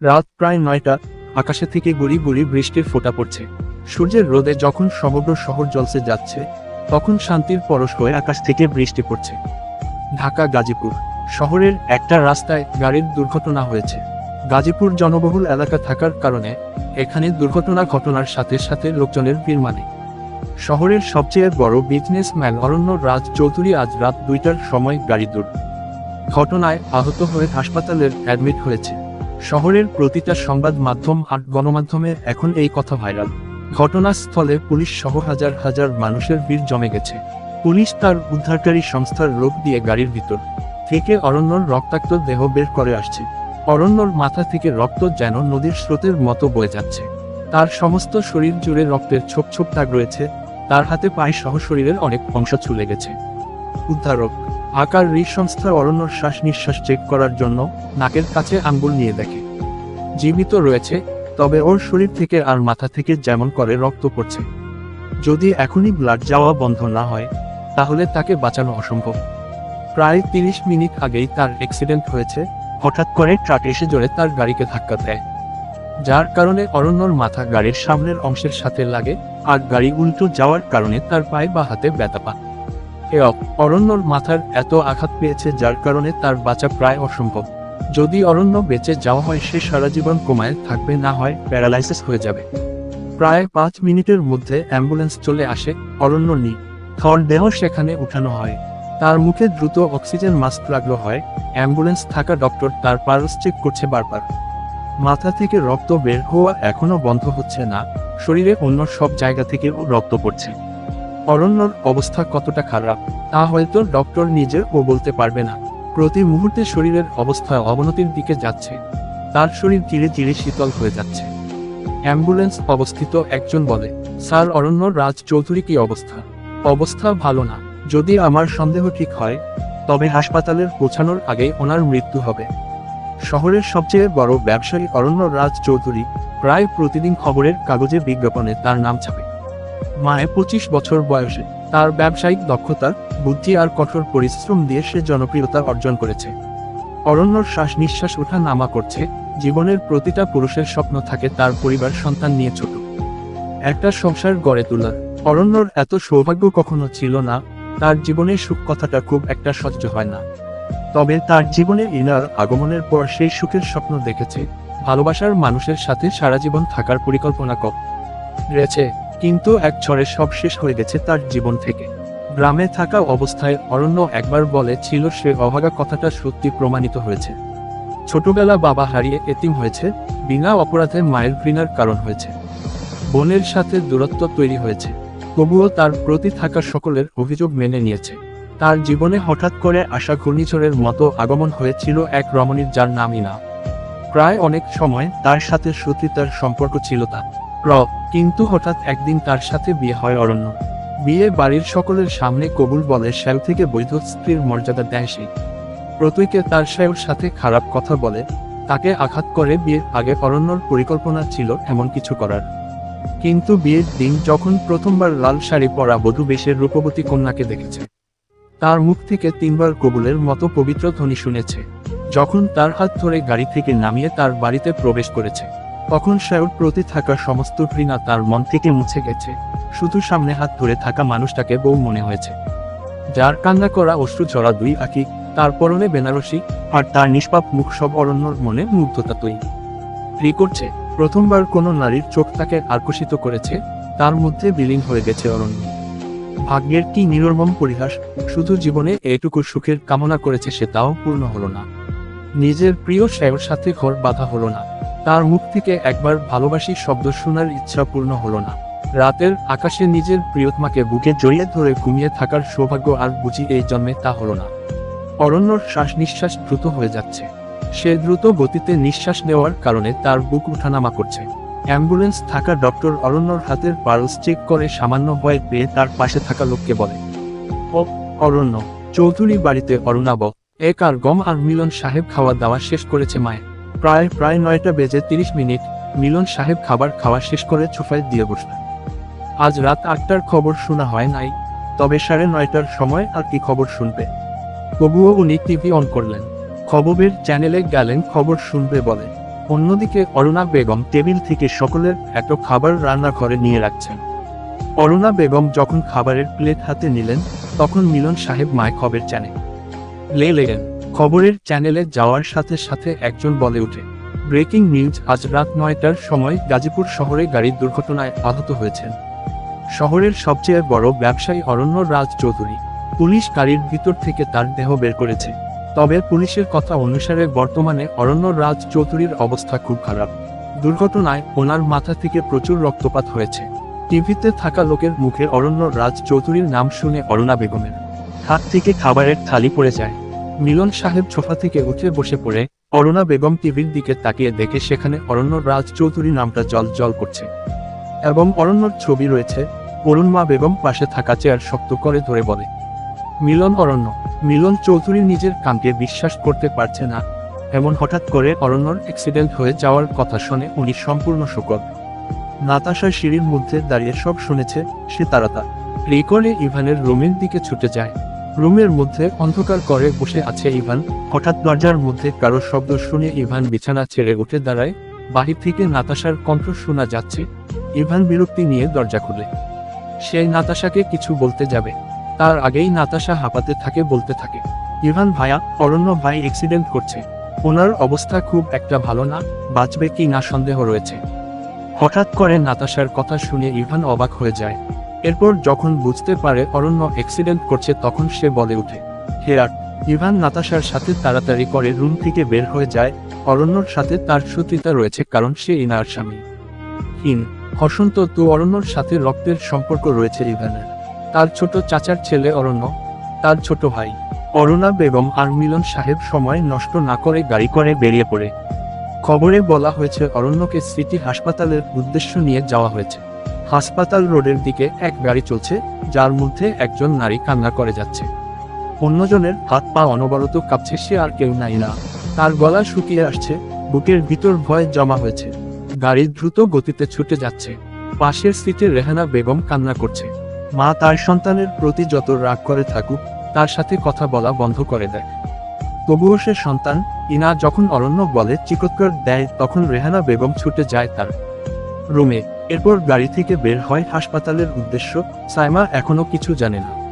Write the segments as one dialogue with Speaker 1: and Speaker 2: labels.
Speaker 1: রাত প্রায় নয়টা, আকাশে থেকে গুড়ি গুড়ি বৃষ্টির ফোঁটা পড়ছে। সূর্যের রোদে যখন সমগ্র শহর জলসে যাচ্ছে, তখন শান্তির পরশ হয়ে আকাশ থেকে বৃষ্টি পড়ছে। ঢাকা, গাজীপুর শহরের একটা রাস্তায় গাড়ির দুর্ঘটনা হয়েছে। গাজীপুর জনবহুল এলাকা থাকার কারণে এখানে দুর্ঘটনা ঘটনার সাথে সাথে লোকজনের ভিড় মানে। শহরের সবচেয়ে বড় বিজনেসম্যান অরণ্য রাজ চৌধুরী আজ রাত দুইটার সময় গাড়ি দূর। ঘটনায় আহত হয়ে হাসপাতালের অ্যাডমিট হয়েছে। শহরের প্রতিটা সংবাদ মাধ্যম আর গণমাধ্যমে এখন এই কথা ভাইরাল। ঘটনাস্থলে পুলিশ সহ হাজার হাজার মানুষের ভিড় জমে গেছে। পুলিশ তার উদ্ধারকারী সংস্থার লোক দিয়ে গাড়ির ভিতর থেকে অরণ্যর রক্তাক্ত দেহ বের করে আসছে। অরণ্যর মাথা থেকে রক্ত যেন নদীর স্রোতের মতো বয়ে যাচ্ছে। তার সমস্ত শরীর জুড়ে রক্তের ছোপ ছোপ দাগ রয়েছে। তার হাতে পায়ে সহ শরীরের অনেক অংশ ছুলে গেছে। উদ্ধারক আকার রি সংস্থা অরণ্যর শ্বাস নিঃশ্বাস চেক করার জন্য নাকের কাছে আঙ্গুল নিয়ে দেখে। জীবিত রয়েছে, তবে ওর শরীর থেকে আর মাথা থেকে যেমন করে রক্ত পড়ছে। যদি এখনই ব্লাড যাওয়া বন্ধ না হয়, তাহলে তাকে বাঁচানো অসম্ভব। প্রায় তিরিশ মিনিট আগেই তার অ্যাক্সিডেন্ট হয়েছে, হঠাৎ করে ট্রাক এসে জোরে তার গাড়িকে ধাক্কা দেয়। যার কারণে অরণ্যর মাথা গাড়ির সামনের অংশের সাথে লাগে, আর গাড়ি উল্টো যাওয়ার কারণে তার পায়ে বা হাতে ব্যথা পায়। এ অরণ্যর মাথার এত আঘাত পেয়েছে যার কারণে তার বাঁচা প্রায় অসম্ভব। যদি অরণ্য বেঁচে যাওয়া হয়, সে সারা জীবন কোমায়, থাকবে না হয় প্যারালাইসিস হয়ে যাবে। প্রায় পাঁচ মিনিটের মধ্যে অ্যাম্বুলেন্স চলে আসে, অরণ্য নি। থর দেহ সেখানে উঠানো হয়। তার মুখে দ্রুত অক্সিজেন মাস্ক লাগল হয়। অ্যাম্বুলেন্স থাকা ডক্টর তার পালস চেক করছে বারবার। মাথা থেকে রক্ত বের হওয়া এখনও বন্ধ হচ্ছে না। শরীরে অন্য সব জায়গা থেকেও রক্ত পড়ছে। অরণ্যর অবস্থা কতটা খারাপ, তা হয়তো ডক্টর নিজেও বলতে পারবে না। প্রতি মুহূর্তে শরীরের অবস্থা অবনতির দিকে যাচ্ছে। তার শরীর ধীরে ধীরে শীতল হয়ে যাচ্ছে। অ্যাম্বুলেন্স অবস্থিত একজন বলে, স্যার, অরণ্য রাজ চৌধুরী কি অবস্থা? অবস্থা ভালো না। যদি আমার সন্দেহ ঠিক হয়, তবে হাসপাতালের পৌঁছানোর আগে ওনার মৃত্যু হবে। শহরের সবচেয়ে বড় ব্যবসায়ী অরণ্য রাজ চৌধুরী প্রায় প্রতিদিন খবরের কাগজে বিজ্ঞাপনে তার নাম ছাপে। মায়ে পঁচিশ বছর বয়সে তার ব্যবসায়িক দক্ষতা, বুদ্ধি আর কঠোর পরিশ্রম দিয়ে সে জনপ্রিয়তা অর্জন করেছে। অরণ্যর শ্বাস নিঃশ্বাস ওঠা নামা করছে, জীবনের প্রতিটা পুরুষের স্বপ্ন থাকে তার পরিবার সন্তান নিয়ে ছোট। একটা সংসার গড়ে তোলার অরণ্যর এত সৌভাগ্য কখনো ছিল না, তার জীবনের সুখ কথাটা খুব একটা সহ্য হয় না। তবে তার জীবনে ইনার আগমনের পর সেই সুখের স্বপ্ন দেখেছে, ভালোবাসার মানুষের সাথে সারা জীবন থাকার পরিকল্পনা কর রয়েছে। কিন্তু এক ঝড়ে সব শেষ হয়ে গেছে তার জীবন থেকে। গ্রামে থাকা অবস্থায় অরণ্য একবার বলে ছিল সে অভাগা কথাটা সত্যি প্রমাণিত হয়েছে। ছোটবেলা বাবা হারিয়ে এতিম হয়েছে, বিনা অপরাধে মায়ের ঘৃণার কারণ হয়েছে। বোনের সাথে দূরত্ব তৈরি হয়েছে, তবুও তার প্রতি থাকা সকলের অভিযোগ মেনে নিয়েছে। তার জীবনে হঠাৎ করে আসা ঘূর্ণিঝড়ের মতো আগমন হয়েছিল এক রমণীর যার নামই না। প্রায় অনেক সময় তার সাথে সত্যি সতীতার সম্পর্ক ছিল তা র, কিন্তু হঠাৎ একদিন তার সাথে বিয়ে হয় অরণ্য। বিয়ে বাড়ির সকলের সামনে কবুল বলে শ্যাল থেকে বৈধ স্ত্রীর মর্যাদা দেয় সে। প্রত্যেকে তার শ্যাওর সাথে খারাপ কথা বলে, তাকে আঘাত করে বিয়ের আগে অরণ্যর পরিকল্পনা ছিল এমন কিছু করার। কিন্তু বিয়ের দিন যখন প্রথমবার লাল শাড়ি পরা বধূ বেশের রূপবতী কন্যাকে দেখেছে, তার মুখ থেকে তিনবার কবুলের মতো পবিত্র ধ্বনি শুনেছে, যখন তার হাত ধরে গাড়ি থেকে নামিয়ে তার বাড়িতে প্রবেশ করেছে। তখন শ্যাওর প্রতি থাকা সমস্ত ঘৃণা তার মন থেকে মুছে গেছে। শুধু সামনে হাত ধরে থাকা মানুষটাকে বউ মনে হয়েছে। যার কান্না করা অশ্রু ঝরা দুই আঁকি, তার পরনে বেনারসি, আর তার নিষ্পাপ মুখ সব অরণ্যর মনে মুগ্ধতা তৈরি। রি করছে, প্রথমবার কোনো নারীর চোখ তাকে আকর্ষিত করেছে, তার মধ্যে বিলীন হয়ে গেছে অরণ্য। ভাগ্যের কি নির্মম পরিহাস, শুধু জীবনে এটুকু সুখের কামনা করেছে সে তাও পূর্ণ হলো না। নিজের প্রিয় শ্যাওর সাথে ঘর বাঁধা হলো না। তার মুখ থেকে একবার ভালোবাসি শব্দ শোনার ইচ্ছা পূর্ণ হলো না। রাতের আকাশে নিজের প্রিয়তমাকে বুকে জড়িয়ে ধরে ঘুমিয়ে থাকার সৌভাগ্য আর বুঝি এই জন্মে তা হলো না। অরণ্যর শ্বাস নিঃশ্বাস দ্রুত হয়ে যাচ্ছে। সে দ্রুত গতিতে নিঃশ্বাস নেওয়ার কারণে তার বুক উঠানামা করছে। অ্যাম্বুলেন্স থাকা ডক্টর অরণ্যর হাতের পালস চেক করে সামান্য ভয় পেয়ে তার পাশে থাকা লোককে বলে ও অরণ্য, চৌধুরী বাড়িতে অরুণাব এক আর গম আর মিলন সাহেব খাওয়া দাওয়া শেষ করেছে মায়ে? প্রায় প্রায় নয়টা বেজে তিরিশ মিনিট, মিলন সাহেব খাবার খাওয়া শেষ করে সোফায় দিয়ে বসলেন। আজ রাত আটটার খবর শোনা হয় নাই, তবে সাড়ে নয়টার সময় আর কি খবর শুনবে? তবুও উনি টিভি অন করলেন, খবরের চ্যানেলে গেলেন, খবর শুনবে বলে। অন্যদিকে অরুণা বেগম টেবিল থেকে সকলের এত খাবার রান্না রান্নাঘরে নিয়ে রাখছেন। অরুণা বেগম যখন খাবারের প্লেট হাতে নিলেন, তখন মিলন সাহেব মায় খবর চ্যানেল লে লেগেন খবরের চ্যানেলে যাওয়ার সাথে সাথে একজন বলে ওঠে, ব্রেকিং নিউজ, আজ রাত নয়টার সময় গাজীপুর শহরে গাড়ির দুর্ঘটনায় আহত হয়েছেন। শহরের সবচেয়ে বড় ব্যবসায়ী অরণ্য রাজ চৌধুরী, পুলিশ গাড়ির ভিতর থেকে তার দেহ বের করেছে। তবে পুলিশের কথা অনুসারে বর্তমানে অরণ্য রাজ চৌধুরীর অবস্থা খুব খারাপ। দুর্ঘটনায় ওনার মাথা থেকে প্রচুর রক্তপাত হয়েছে। টিভিতে থাকা লোকের মুখে অরণ্য রাজ চৌধুরীর নাম শুনে অরুণা বেগমের হাত থেকে খাবারের থালি পড়ে যায়। মিলন সাহেব সোফা থেকে উঠে বসে পড়ে। অরুণা বেগম টিভির দিকে তাকিয়ে দেখে সেখানে অরণ্য রাজ চৌধুরী নামটা জল জল করছে। এবং অরণ্যর ছবি রয়েছে অরুণমা বেগম পাশে থাকা চেয়ার শক্ত করে ধরে বলে, মিলন অরণ্য, মিলন চৌধুরী নিজের কানকে বিশ্বাস করতে পারছে না। এমন হঠাৎ করে অরণ্যর অ্যাক্সিডেন্ট হয়ে যাওয়ার কথা শুনে উনি সম্পূর্ণ শোকর। নাতাশা সিঁড়ির মধ্যে দাঁড়িয়ে সব শুনেছে, সে তাড়াতা রেকর্ডে ইভানের রুমের দিকে ছুটে যায়। রুমের মধ্যে অন্ধকার করে বসে আছে ইভান। হঠাৎ দরজার মধ্যে কারও শব্দ শুনে ইভান বিছানা ছেড়ে উঠে দাঁড়ায়। বাহির থেকে নাতাশার কণ্ঠ শোনা যাচ্ছে। ইভান বিরক্তি নিয়ে দরজা খুলে। সে নাতাশাকে কিছু বলতে যাবে। তার আগেই নাতাশা হাঁপাতে থাকে বলতে থাকে। ইভান ভাইয়া অরণ্য ভাই অ্যাক্সিডেন্ট করছে। ওনার অবস্থা খুব একটা ভালো না, বাঁচবে কি না সন্দেহ রয়েছে। হঠাৎ করে নাতাশার কথা শুনে ইভান অবাক হয়ে যায়। এরপর যখন বুঝতে পারে অরণ্য অ্যাক্সিডেন্ট করছে তখন সে বলে ওঠে হেয়ার ইভান নাতাশার সাথে তাড়াতাড়ি করে রুম থেকে বের হয়ে যায়। অরণ্যর সাথে তার শত্রুতা রয়েছে কারণ সে ইনার স্বামী। হিন, হসন্ত, তো অরণ্যর সাথে রক্তের সম্পর্ক রয়েছে ইভানের। তার ছোট চাচার ছেলে অরণ্য, তার ছোট ভাই। অরুণা বেগম আর মিলন সাহেব সময় নষ্ট না করে গাড়ি করে বেরিয়ে পড়ে। খবরে বলা হয়েছে, অরণ্যকে স্মৃতি হাসপাতালের উদ্দেশ্য নিয়ে যাওয়া হয়েছে। হাসপাতাল রোডের দিকে এক গাড়ি চলছে, যার মধ্যে একজন নারী কান্না করে যাচ্ছে। অন্যজনের হাত পা অনবরত কাঁপছে, সে আর কেউ নাই না। তার গলা শুকিয়ে আসছে, বুকের ভিতর ভয় জমা হয়েছে। গাড়ি দ্রুত গতিতে ছুটে যাচ্ছে। পাশের সিটে রেহানা বেগম কান্না করছে। মা তার সন্তানের প্রতি যত রাগ করে থাকুক, তার সাথে কথা বলা বন্ধ করে দেয়। তবুও সে সন্তান, ইনা যখন অরণ্য বলে চিকৎকার দেয়, তখন রেহানা বেগম ছুটে যায় তার রুমে। এরপর গাড়ি থেকে বের হয় হাসপাতালের উদ্দেশ্য, সাইমা এখনও কিছু জানে না।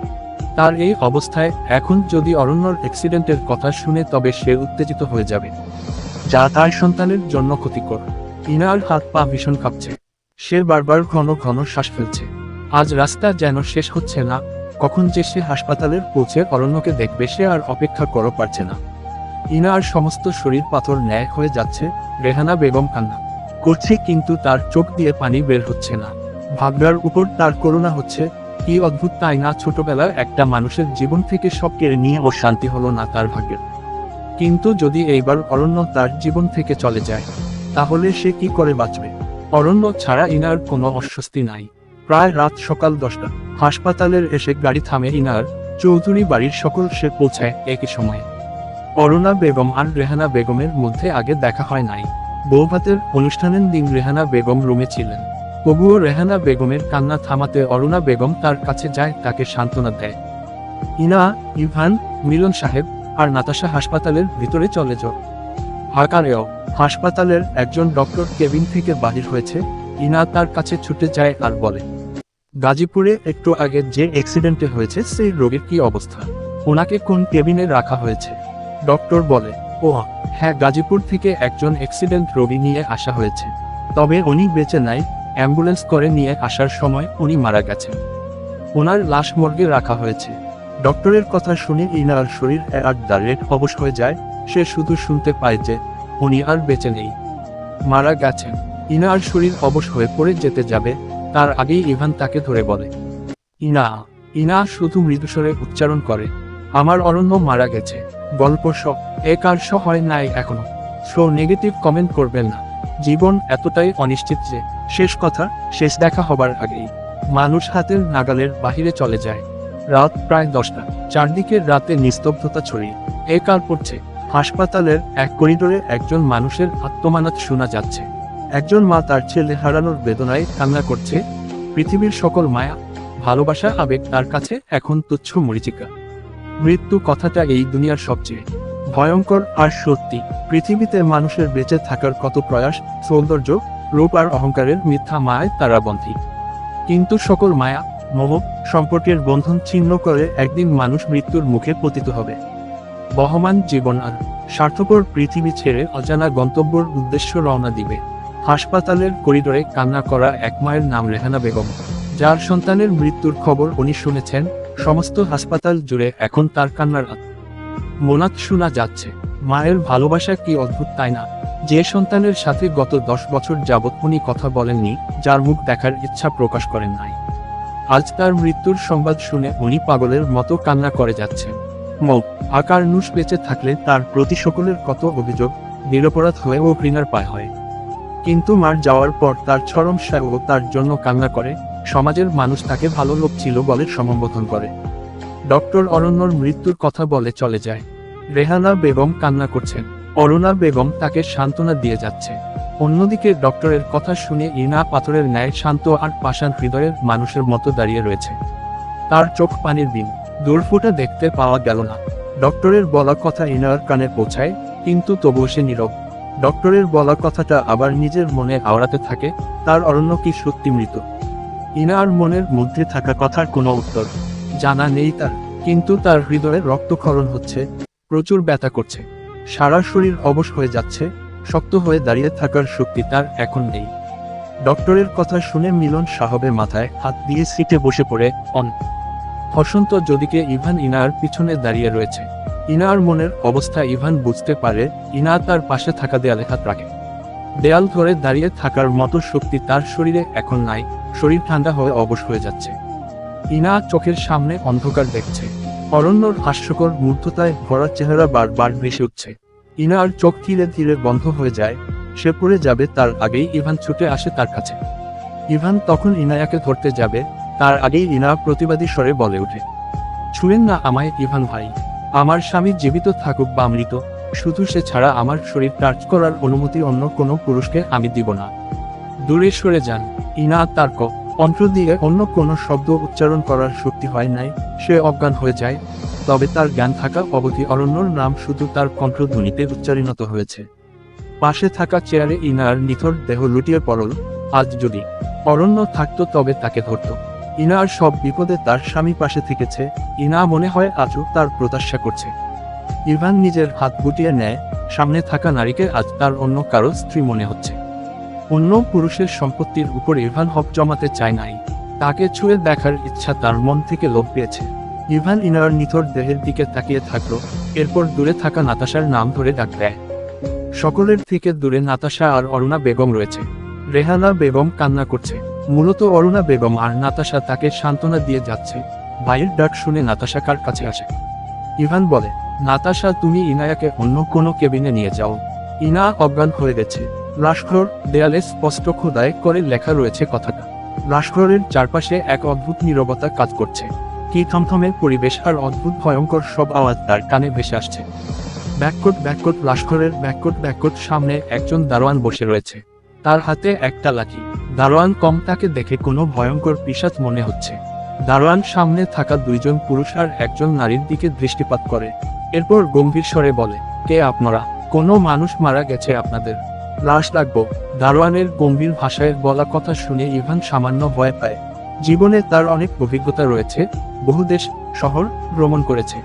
Speaker 1: তার এই অবস্থায় এখন যদি অরণ্যর অ্যাক্সিডেন্টের কথা শুনে তবে সে উত্তেজিত হয়ে যাবে। যা তার সন্তানের জন্য ক্ষতিকর। ইনার হাত পা ভীষণ কাঁপছে। সে বারবার ঘন ঘন শ্বাস ফেলছে। আজ রাস্তা যেন শেষ হচ্ছে না। কখন যে সে হাসপাতালের পৌঁছে অরণ্যকে দেখবে সে আর অপেক্ষা করো পারছে না। ইনার সমস্ত শরীর পাথর ন্যায় হয়ে যাচ্ছে। রেহানা বেগম কান্না। করছে কিন্তু তার চোখ দিয়ে পানি বের হচ্ছে না। ভাবনার উপর তার করুণা হচ্ছে, কি অদ্ভুত তাই না ছোটবেলায় একটা মানুষের জীবন থেকে সব কেড়ে নিয়ে ও শান্তি হলো না তার ভাগ্যের। কিন্তু যদি এইবার অরণ্য তার জীবন থেকে চলে যায়, তাহলে সে কি করে বাঁচবে? অরণ্য ছাড়া ইনার কোনো অস্বস্তি নাই। প্রায় রাত সকাল দশটা, হাসপাতালের এসে গাড়ি থামে ইনার, চৌধুরী বাড়ির সকল সে পৌঁছায় একই সময়ে। অরুণা বেগম আর রেহানা বেগমের মধ্যে আগে দেখা হয় নাই। বৌভাতের অনুষ্ঠানের দিন রেহানা বেগম রুমে ছিলেন। তবুও রেহানা বেগমের কান্না থামাতে অরুণা বেগম তার কাছে যায়, তাকে সান্ত্বনা দেয়। ইনা, ইভান, মিলন সাহেব আর নাতাশা হাসপাতালের ভিতরে চলে যাও। হাকারেও হাসপাতালের একজন ডক্টর কেবিন থেকে বাহির হয়েছে। ইনা তার কাছে ছুটে যায় আর বলে, গাজীপুরে একটু আগে যে অ্যাক্সিডেন্টে হয়েছে, সেই রোগীর কি অবস্থা? ওনাকে কোন কেবিনে রাখা হয়েছে? ডক্টর বলে ও হ্যাঁ গাজীপুর থেকে একজন অ্যাক্সিডেন্ট রোগী নিয়ে আসা হয়েছে। তবে উনি বেঁচে নাই অ্যাম্বুলেন্স করে নিয়ে আসার সময় উনি মারা গেছেন। ওনার লাশ মর্গে রাখা হয়েছে। ডক্টরের কথা শুনে ইনার শরীর দাঁড়িয়ে অবশ হয়ে যায়, সে শুধু শুনতে পায় যে উনি আর বেঁচে নেই। মারা গেছেন। ইনার শরীর অবশ হয়ে পড়ে যেতে যাবে, তার আগেই ইভান তাকে ধরে বলে, ইনা ইনা শুধু মৃদুস্বরে উচ্চারণ করে, আমার অরণ্য মারা গেছে। গল্প সব এক আর হয় নাই এখনও। সো নেগেটিভ কমেন্ট করবেন না। জীবন এতটাই অনিশ্চিত যে, শেষ কথা, শেষ দেখা হবার আগেই। মানুষ হাতের নাগালের বাহিরে চলে যায়। রাত প্রায় দশটা। চারদিকে রাতে নিস্তব্ধতা ছড়িয়ে। এ কার পড়ছে? হাসপাতালের এক করিডোরে একজন মানুষের আত্মমানাত শোনা যাচ্ছে। একজন মা তার ছেলে হারানোর বেদনায় কান্না করছে। পৃথিবীর সকল মায়া, ভালোবাসা, আবেগ তার কাছে এখন তুচ্ছ মরিচিকা। মৃত্যু কথাটা এই দুনিয়ার সবচেয়ে ভয়ঙ্কর আর সত্যি। পৃথিবীতে মানুষের বেঁচে থাকার কত প্রয়াস, সৌন্দর্য, রূপ আর অহংকারের মিথ্যা মায় তারা বন্ধী কিন্তু সকল মায়া, মোহ সম্পর্কের বন্ধন ছিন্ন করে একদিন মানুষ মৃত্যুর মুখে পতিত হবে। বহমান জীবন আর স্বার্থপর পৃথিবী ছেড়ে অজানা গন্তব্যর উদ্দেশ্য রওনা দিবে। হাসপাতালের করিডোরে কান্না করা এক মায়ের নাম রেহানা বেগম, যার সন্তানের মৃত্যুর খবর উনি শুনেছেন সমস্ত হাসপাতাল জুড়ে এখন তার কান্নার মোনাত শোনা যাচ্ছে, মায়ের ভালোবাসা কি অদ্ভুত তাই না? যে সন্তানের সাথে গত দশ বছর যাবৎ উনি কথা বলেননি, যার মুখ দেখার ইচ্ছা প্রকাশ করেন নাই। আজ তার মৃত্যুর সংবাদ শুনে উনি পাগলের মতো কান্না করে যাচ্ছেন। মৌ, আকার নুস বেঁচে থাকলে তার প্রতি সকলের কত অভিযোগ, নিরপরাধ হয়ে ও ঘৃণার পায় হয়। কিন্তু মার যাওয়ার পর তার চরম ও তার জন্য কান্না করে সমাজের মানুষ তাকে ভালো লোক ছিল বলে সম্বোধন করে। ডক্টর অরণ্যর মৃত্যুর কথা বলে চলে যায়। রেহানা বেগম কান্না করছেন। অরুণা বেগম তাকে সান্ত্বনা দিয়ে যাচ্ছে। অন্যদিকে ডক্টরের কথা শুনে ইনা পাথরের ন্যায় শান্ত আর পাষাণ হৃদয়ের মানুষের মতো দাঁড়িয়ে রয়েছে। তার চোখ পানির বিন। দূরফুটা দেখতে পাওয়া গেল না। ডক্টরের বলা কথা ইনার কানে পৌঁছায়, কিন্তু তবুও সে নীরব। ডক্টরের বলা কথাটা আবার নিজের মনে আওড়াতে থাকে, তার অরণ্য কি সত্যি মৃত? ইনার মনের মধ্যে থাকা কথার কোনো উত্তর জানা নেই তার, কিন্তু তার হৃদয়ে রক্তক্ষরণ হচ্ছে, প্রচুর ব্যথা করছে। সারা শরীর অবশ হয়ে যাচ্ছে, শক্ত হয়ে দাঁড়িয়ে থাকার শক্তি তার এখন নেই। ডক্টরের কথা শুনে মিলন সাহবের মাথায় হাত দিয়ে সিটে বসে পড়ে, অন। হসন্ত যদিকে ইভান ইনার পিছনে দাঁড়িয়ে রয়েছে, ইনার মনের অবস্থা ইভান বুঝতে পারে, ইনা তার পাশে থাকা দেয়ালে হাত রাখে। দেয়াল ধরে দাঁড়িয়ে থাকার মতো শক্তি তার শরীরে এখন নাই। শরীর ঠান্ডা হয়ে অবশ হয়ে যাচ্ছে। ইনা চোখের সামনে অন্ধকার দেখছে। অরণ্যর হাস্যকর মূর্ধতায় ভরা চেহারা বারবার ভেসে উঠছে। ইনার চোখ ধীরে ধীরে বন্ধ হয়ে যায়। সে পড়ে যাবে তার আগেই ইভান ছুটে আসে তার কাছে। ইভান তখন ইনায়াকে ধরতে যাবে, তার আগেই ইনা প্রতিবাদী স্বরে বলে ওঠে, ছুঁয়েন না আমায় ইভান ভাই। আমার স্বামী জীবিত থাকুক বা মৃত, শুধু সে ছাড়া আমার শরীর টাচ করার অনুমতি অন্য কোনো পুরুষকে আমি দিব না। দূরে সরে যান। ইনা তার কণ্ঠ দিয়ে অন্য কোনো শব্দ উচ্চারণ করার শক্তি হয় নাই, সে অজ্ঞান হয়ে যায়, তবে তার জ্ঞান থাকা অবধি অরণ্যর নাম শুধু তার কণ্ঠধ্বনিতে উচ্চারিত হয়েছে। পাশে থাকা চেয়ারে ইনার নিথর দেহ লুটিয়ে পড়ল, আজ যদি অরণ্য থাকতো তবে তাকে ধরত। ইনার সব বিপদে তার স্বামী পাশে থেকেছে, ইনা মনে হয় আজও তার প্রত্যাশা করছে। ইভান নিজের হাত গুটিয়ে নেয়, সামনে থাকা নারীকে আজ তার অন্য কারও স্ত্রী মনে হচ্ছে। অন্য পুরুষের সম্পত্তির উপর ইভান হক জমাতে চায় নাই। তাকে ছুঁয়ে দেখার ইচ্ছা তার মন থেকে লোভ পেয়েছে। ইভান ইনার নিথর দেহের দিকে তাকিয়ে থাকল, এরপর দূরে থাকা নাতাশার নাম ধরে ডাক দেয়। সকলের থেকে দূরে নাতাশা আর অরুণা বেগম রয়েছে। রেহানা বেগম কান্না করছে। মূলত অরুণা বেগম আর নাতাশা তাকে সান্ত্বনা দিয়ে যাচ্ছে। ভাইয়ের ডাক শুনে নাতাশা কার কাছে আসে? ইভান বলে, নাতাশা, তুমি ইনায়াকে অন্য কোনো কেবিনে নিয়ে যাও। ইনা অজ্ঞান হয়ে গেছে। লাশঘর দেয়ালে স্পষ্ট খোদায় করে লেখা রয়েছে কথাটা। লাশঘরের চারপাশে এক অদ্ভুত নীরবতা কাজ করছে। কি থমথমে পরিবেশ আর অদ্ভুত ভয়ঙ্কর সব আওয়াজ তার কানে ভেসে আসছে। ব্যাককোট ব্যাককোট লাশঘরের ব্যাককোট ব্যাককোট সামনে একজন দারোয়ান বসে রয়েছে। তার হাতে একটা লাঠি। দারোয়ান কম তাকে দেখে কোনো ভয়ঙ্কর পিসাচ মনে হচ্ছে। দারোয়ান সামনে থাকা দুইজন পুরুষ আর একজন নারীর দিকে দৃষ্টিপাত করে। এরপর গম্ভীর স্বরে বলে, কে আপনারা? কোনো মানুষ মারা গেছে আপনাদের। লাশ লাগবো। দারোয়ানের গম্ভীর ভাষায় বলা কথা শুনে ইভান সামান্য ভয় পায়। জীবনে তার অনেক অভিজ্ঞতা রয়েছে, বহু দেশ শহর ভ্রমণ করেছে।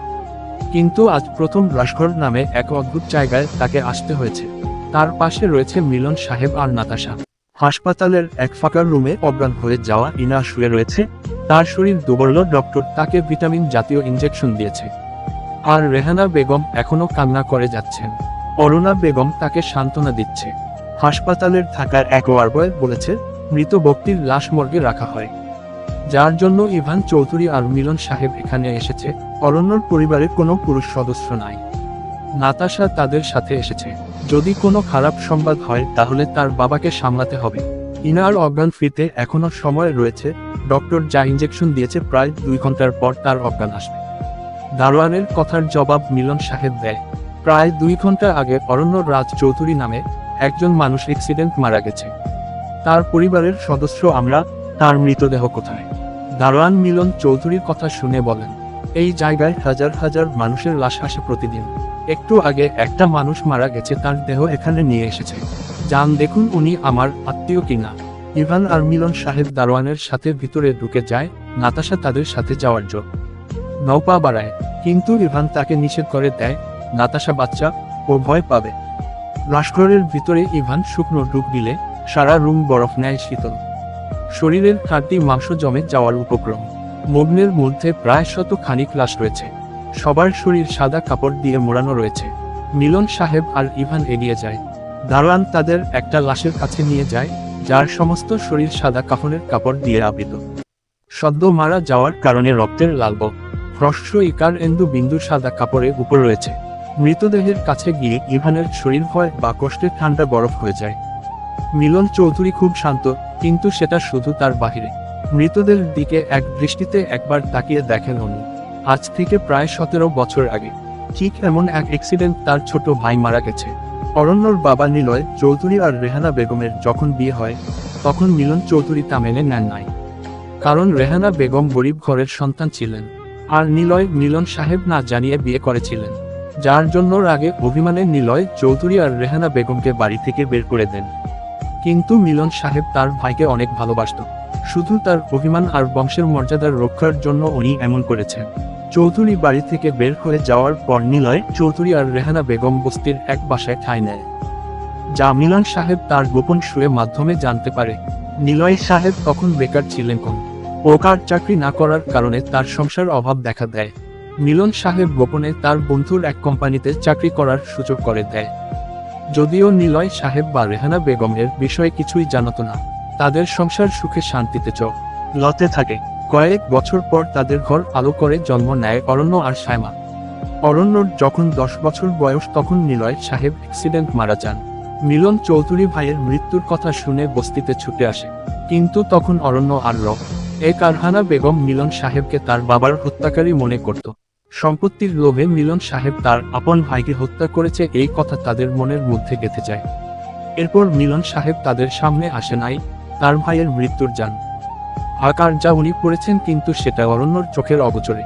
Speaker 1: কিন্তু আজ প্রথম রাসঘর নামে এক অদ্ভুত জায়গায় তাকে আসতে হয়েছে। তার পাশে রয়েছে মিলন সাহেব আর নাতাশা। হাসপাতালের এক ফাঁকার রুমে অজ্ঞান হয়ে যাওয়া ইনা শুয়ে রয়েছে। তার শরীর দুবর্ল ডক্টর তাকে ভিটামিন জাতীয় ইঞ্জেকশন দিয়েছে। আর রেহানা বেগম এখনও কান্না করে যাচ্ছেন। অরুণা বেগম তাকে সান্ত্বনা দিচ্ছে। হাসপাতালের থাকার এক ওয়ার্বয় বলেছে, মৃত ব্যক্তির লাশ মর্গে রাখা হয়। যার জন্য ইভান চৌধুরী আর মিলন সাহেব এখানে এসেছে। অরণ্যর পরিবারের কোনো পুরুষ সদস্য নাই। নাতাশা তাদের সাথে এসেছে। যদি কোনো খারাপ সংবাদ হয়, তাহলে তার বাবাকে সামলাতে হবে। ইনার অজ্ঞান ফিরতে এখনও সময় রয়েছে। ডক্টর যা ইঞ্জেকশন দিয়েছে, প্রায় দুই ঘণ্টার পর তার অজ্ঞান আসবে। দারোয়ানের কথার জবাব মিলন সাহেব দেয়। প্রায় দুই ঘণ্টা আগে অরণ্য রাজ চৌধুরী নামে একজন মানুষ অ্যাক্সিডেন্ট মারা গেছে। তার পরিবারের সদস্য আমরা, তার মৃতদেহ কোথায়? দারোয়ান মিলন চৌধুরীর কথা শুনে বলেন, এই জায়গায় হাজার হাজার মানুষের লাশ আসে প্রতিদিন। একটু আগে একটা মানুষ মারা গেছে, তার দেহ এখানে নিয়ে এসেছে। যান দেখুন উনি আমার আত্মীয় কিনা ইভান আর মিলন সাহেব দারোয়ানের সাথে ভিতরে ঢুকে যায়, নাতাশা তাদের সাথে যাওয়ার জন্য নৌপা বাড়ায়। কিন্তু ইভান তাকে নিষেধ করে দেয় নাতাশা বাচ্চা ও ভয় পাবে। রাষ্ট্রের ভিতরে ইভান শুকনো ডুব দিলে সারা রুম বরফ নেয় শীতল। শরীরের খাঁটি মাংস জমে যাওয়ার উপক্রম। মগ্নের মধ্যে প্রায় শত খানিক লাশ রয়েছে। সবার শরীর সাদা কাপড় দিয়ে মোড়ানো রয়েছে। মিলন সাহেব আর ইভান এগিয়ে যায়। দারোয়ান তাদের একটা লাশের কাছে নিয়ে যায়, যার সমস্ত শরীর সাদা কাফনের কাপড় দিয়ে আবৃত। সদ্য মারা যাওয়ার কারণে রক্তের লালব হ্রস্ব ইকার এন্দু বিন্দু সাদা কাপড়ে উপর রয়েছে। মৃতদেহের কাছে গিয়ে ইভানের শরীর ভয় বা কষ্টের ঠান্ডা বরফ হয়ে যায়। মিলন চৌধুরী খুব শান্ত, কিন্তু সেটা শুধু তার বাহিরে। মৃতদের দিকে এক দৃষ্টিতে একবার তাকিয়ে দেখেন উনি। আজ থেকে প্রায় সতেরো বছর আগে। ঠিক এমন এক অ্যাক্সিডেন্ট তার ছোট ভাই মারা গেছে। অরণ্যর বাবা নিলয়, চৌধুরী আর রেহানা বেগমের যখন বিয়ে হয়, তখন মিলন চৌধুরী তা মেনে নেন নাই। কারণ রেহানা বেগম গরিব ঘরের সন্তান ছিলেন। আর নিলয়, মিলন সাহেব না জানিয়ে বিয়ে করেছিলেন। যার জন্য রাগে অভিমানে নিলয়, চৌধুরী আর রেহানা বেগমকে বাড়ি থেকে বের করে দেন। কিন্তু মিলন সাহেব তার ভাইকে অনেক ভালোবাসত। শুধু তার অভিমান আর বংশের মর্যাদার রক্ষার জন্য উনি এমন করেছেন। চৌধুরী বাড়ি থেকে বের হয়ে যাওয়ার পর নিলয়, চৌধুরী আর রেহানা বেগম বস্তির এক বাসায় ঠাঁই নেয়। যা মিলন সাহেব তার গোপন সুরে মাধ্যমে জানতে পারে। নিলয় সাহেব তখন বেকার ছিলেন কোন ওকার চাকরি না করার কারণে তার সংসার অভাব দেখা দেয়। মিলন সাহেব গোপনে তার বন্ধুর এক কোম্পানিতে চাকরি করার সুযোগ করে দেয়। যদিও নিলয় সাহেব বা রেহানা বেগমের বিষয়ে কিছুই জানত না। তাদের সংসার সুখে শান্তিতে চ লতে থাকে। কয়েক বছর পর তাদের ঘর আলো করে জন্ম নেয় অরণ্য আর সায়মা। অরণ্যর যখন দশ বছর বয়স তখন নিলয় সাহেব অ্যাক্সিডেন্ট মারা যান। মিলন চৌধুরী ভাইয়ের মৃত্যুর কথা শুনে বস্তিতে ছুটে আসে। কিন্তু তখন অরণ্য আর রক এ কারহানা বেগম মিলন সাহেবকে তার বাবার হত্যাকারী মনে করত। সম্পত্তির লোভে মিলন সাহেব তার আপন ভাইকে হত্যা করেছে, এই কথা তাদের মনের মধ্যে গেঁথে যায়। এরপর মিলন সাহেব তাদের সামনে আসে নাই, তার ভাইয়ের মৃত্যুর যান। আকার যা উনি পড়েছেন কিন্তু সেটা অরণ্যর চোখের অগোচরে।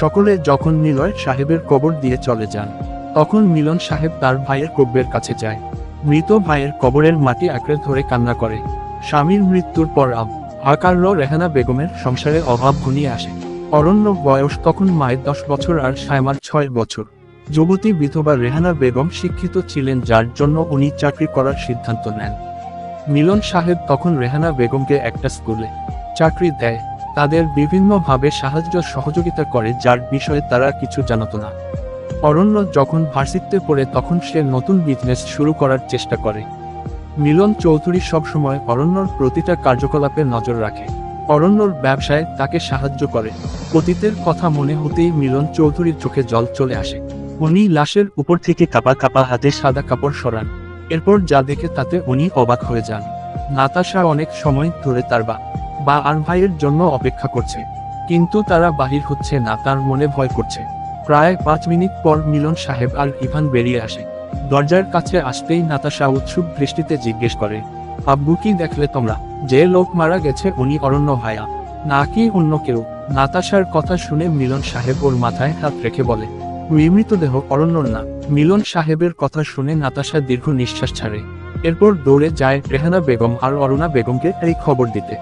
Speaker 1: সকলে যখন নিলয় সাহেবের কবর দিয়ে চলে যান, তখন মিলন সাহেব তার ভাইয়ের কব্যের কাছে যায়। মৃত ভাইয়ের কবরের মাটি আঁকড়ে ধরে কান্না করে। স্বামীর মৃত্যুর পর আব আকার রেহানা বেগমের সংসারে অভাব ঘনিয়ে আসে। অরণ্য বয়স তখন মায়ের দশ বছর আর সায়মার ছয় বছর। যুবতী বিধবা রেহানা বেগম শিক্ষিত ছিলেন যার জন্য উনি চাকরি করার সিদ্ধান্ত নেন। মিলন সাহেব তখন রেহানা বেগমকে একটা স্কুলে চাকরি দেয়। তাদের বিভিন্নভাবে সাহায্য সহযোগিতা করে যার বিষয়ে তারা কিছু জানত না। অরণ্য যখন ভার্সিটিতে পড়ে তখন সে নতুন বিজনেস শুরু করার চেষ্টা করে। মিলন চৌধুরী সবসময় অরণ্যর প্রতিটা কার্যকলাপে নজর রাখে। অরণ্যর ব্যবসায় তাকে সাহায্য করে। অতীতের কথা মনে হতেই মিলন চৌধুরীর চোখে জল চলে আসে। উনি লাশের উপর থেকে কাপা কাপা হাতে সাদা কাপড় সরান। এরপর যা দেখে তাতে উনি অবাক হয়ে যান। নাতাশা অনেক সময় ধরে তার বা বা আর ভাইয়ের জন্য অপেক্ষা করছে। কিন্তু তারা বাহির হচ্ছে না, তার মনে ভয় করছে। প্রায় পাঁচ মিনিট পর মিলন সাহেব আর ইভান বেরিয়ে আসে। দরজার কাছে আসতেই নাতাশা উৎসুক দৃষ্টিতে জিজ্ঞেস করে আব্বু কি দেখলে তোমরা, যে লোক মারা গেছে উনি অরণ্য ভাইয়া নাকি অন্য কেউ? নাতাশার কথা শুনে মিলন সাহেব ওর মাথায় হাত রেখে বলে মৃতদেহ অরণ্যর না। মিলন সাহেবের কথা শুনে নাতাশা দীর্ঘ নিঃশ্বাস ছাড়ে। এরপর দৌড়ে যায় রেহানা বেগম আর অরুণা বেগমকে এই খবর দিতে।